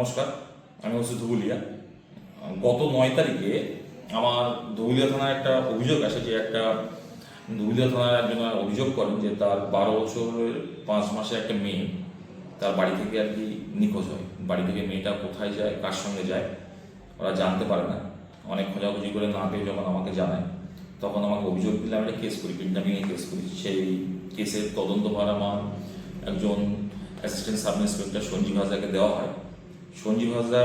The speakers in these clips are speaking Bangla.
নমস্কার, আমি হচ্ছে ধুবুলিয়া। গত নয় তারিখে আমার ধুবুলিয়া থানায় একটা অভিযোগ আসে যে একটা ধুবুলিয়া থানায় একজন অভিযোগ করেন যে তার বারো বছরের পাঁচ মাসে একটা মেয়ে তার বাড়ি থেকে আর কি নিখোঁজ হয়। বাড়ি থেকে মেয়েটা কোথায় যায়, কার সঙ্গে যায়, ওরা জানতে পারে না। অনেক খোঁজাখুঁজি করে না পেয়ে যখন আমাকে জানায়, তখন আমাকে অভিযোগ দিলে আমি একটা কেস করি কিডন্যাপিংয়ে কেস করি। সেই কেসের তদন্তভার আমার একজন অ্যাসিস্ট্যান্ট সাব ইন্সপেক্টর সঞ্জীব হাজরাকে দেওয়া হয়। সঞ্জীব হাজরা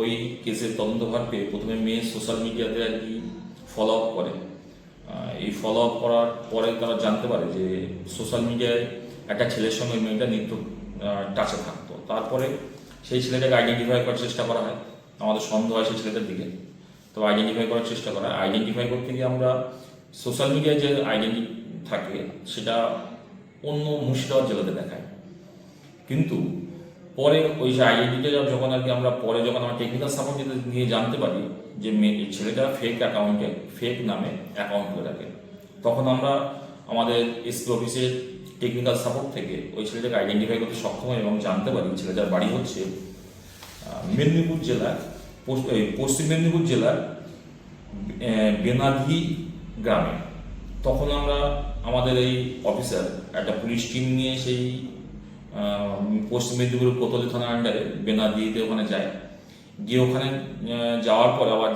ওই কেসের তদন্তভার পেয়ে প্রথমে মেয়ে সোশ্যাল মিডিয়াতে আর কি ফলো আপ করে। এই ফলো আপ করার পরে তারা জানতে পারে যে সোশ্যাল মিডিয়ায় একটা ছেলের সঙ্গে মেয়েটা নিত্য টাচে থাকতো। তারপরে সেই ছেলেটাকে আইডেন্টিফাই করার চেষ্টা করা হয়। আমাদের সন্দেহ হয় সেই ছেলেটার দিকে। তো আইডেন্টিফাই করার চেষ্টা করা হয়। আইডেন্টিফাই করতে গিয়ে আমরা সোশ্যাল মিডিয়ায় যে আইডেন্টি থাকে, সেটা অন্য মুর্শিদাবাদ জেলাতে দেখায়। কিন্তু পরে ওই যে আইডেন্টিটা যখন আর কি আমরা পরে যখন আমরা টেকনিক্যাল সাপোর্ট নিয়ে জানতে পারি যে মেয়ে ছেলেটা ফেক অ্যাকাউন্টে ফেক নামে অ্যাকাউন্ট করে রাখে, তখন আমরা আমাদের এসপি অফিসের টেকনিক্যাল সাপোর্ট থেকে ওই ছেলেটাকে আইডেন্টিফাই করতে সক্ষম হই এবং জানতে পারি ছেলেটার বাড়ি হচ্ছে মেদিনীপুর জেলার পশ্চিম মেদিনীপুর জেলার বেনাধি গ্রামে। তখন আমরা আমাদের এই অফিসার একটা পুলিশ টিম নিয়ে সেই পশ্চিম মেদিনীপুরের কোতলি থানার আন্ডারে বেনাদিতে ওখানে যায়। গিয়ে ওখানে যাওয়ার পর আবার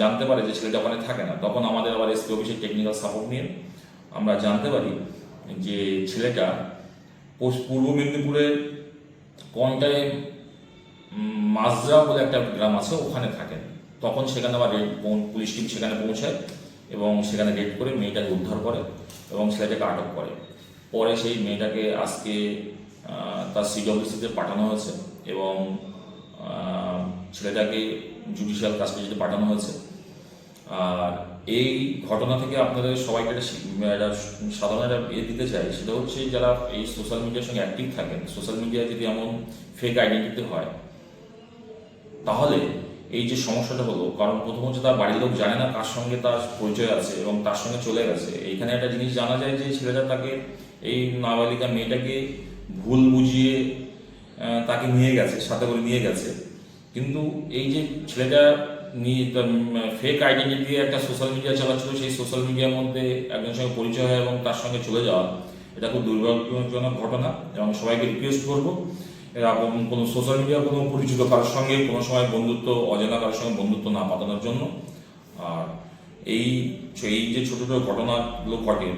জানতে পারে যে ছেলেটা ওখানে থাকে না। তখন আমাদের আবার এসপি অফিসের টেকনিক্যাল সাপোর্ট নিয়ে আমরা জানতে পারি যে ছেলেটা পূর্ব মেদিনীপুরের কোনটায় মাজরা বলে একটা গ্রাম আছে, ওখানে থাকেন তখন সেখানে আবার পুলিশ টিম সেখানে পৌঁছায় এবং সেখানে রেড করে মেয়েটাকে উদ্ধার করে এবং ছেলেটাকে আটক করে। পরে সেই মেয়েটাকে আজকে তার সিডব্লিউসিতে পাঠানো হয়েছে এবং ছেলেটাকে জুডিশিয়াল কাস্টাডিতে পাঠানো হয়েছে। আর এই ঘটনা থেকে আপনাদের সবাইকে একটা সাধারণ একটা ইয়ে দিতে চাই, সেটা হচ্ছে যারা এই সোশ্যাল মিডিয়ার সঙ্গে অ্যাক্টিভ থাকেন সোশ্যাল মিডিয়ায় যদি এমন ফেক আইডেন্টিটি হয়, তাহলে এই যে সমস্যাটা হলো, কারণ প্রথম হচ্ছে তার বাড়ির লোক জানে না কার সঙ্গে তার পরিচয় আছে এবং তার সঙ্গে চলে গেছে। এইখানে একটা জিনিস জানা যায় যে ছেলেটা তাকে, এই নাবালিকা মেয়েটাকে ভুল বুঝিয়ে তাকে নিয়ে গেছে, সাথে করে নিয়ে গেছে। কিন্তু এই যে ছেলেটা নিয়ে ফেক আইডেন্টি দিয়ে একটা সোশ্যাল মিডিয়া চালাচ্ছিল, সেই সোশ্যাল মিডিয়ার মধ্যে একজনের সঙ্গে পরিচয় হয় এবং তার সঙ্গে চলে যাওয়া। এটা খুব দুর্ভাগ্যজনক ঘটনা, এবং সবাইকে রিকোয়েস্ট করব। এরকম কোনো সোশ্যাল মিডিয়া কোনো পরিচিত কারোর সঙ্গে, কোনো সময় বন্ধুত্ব, অজানা কারোর সঙ্গে বন্ধুত্ব না পাতানোর জন্য। আর এই এই যে ছোটো ছোটো ঘটনাগুলো ঘটে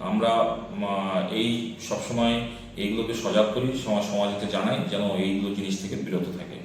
আমরা এই সবসময় এইগুলোকে সজাগ করি, সমাজ সমাজকে জানাই যেন এইগুলো জিনিস থেকে বিরত থাকে।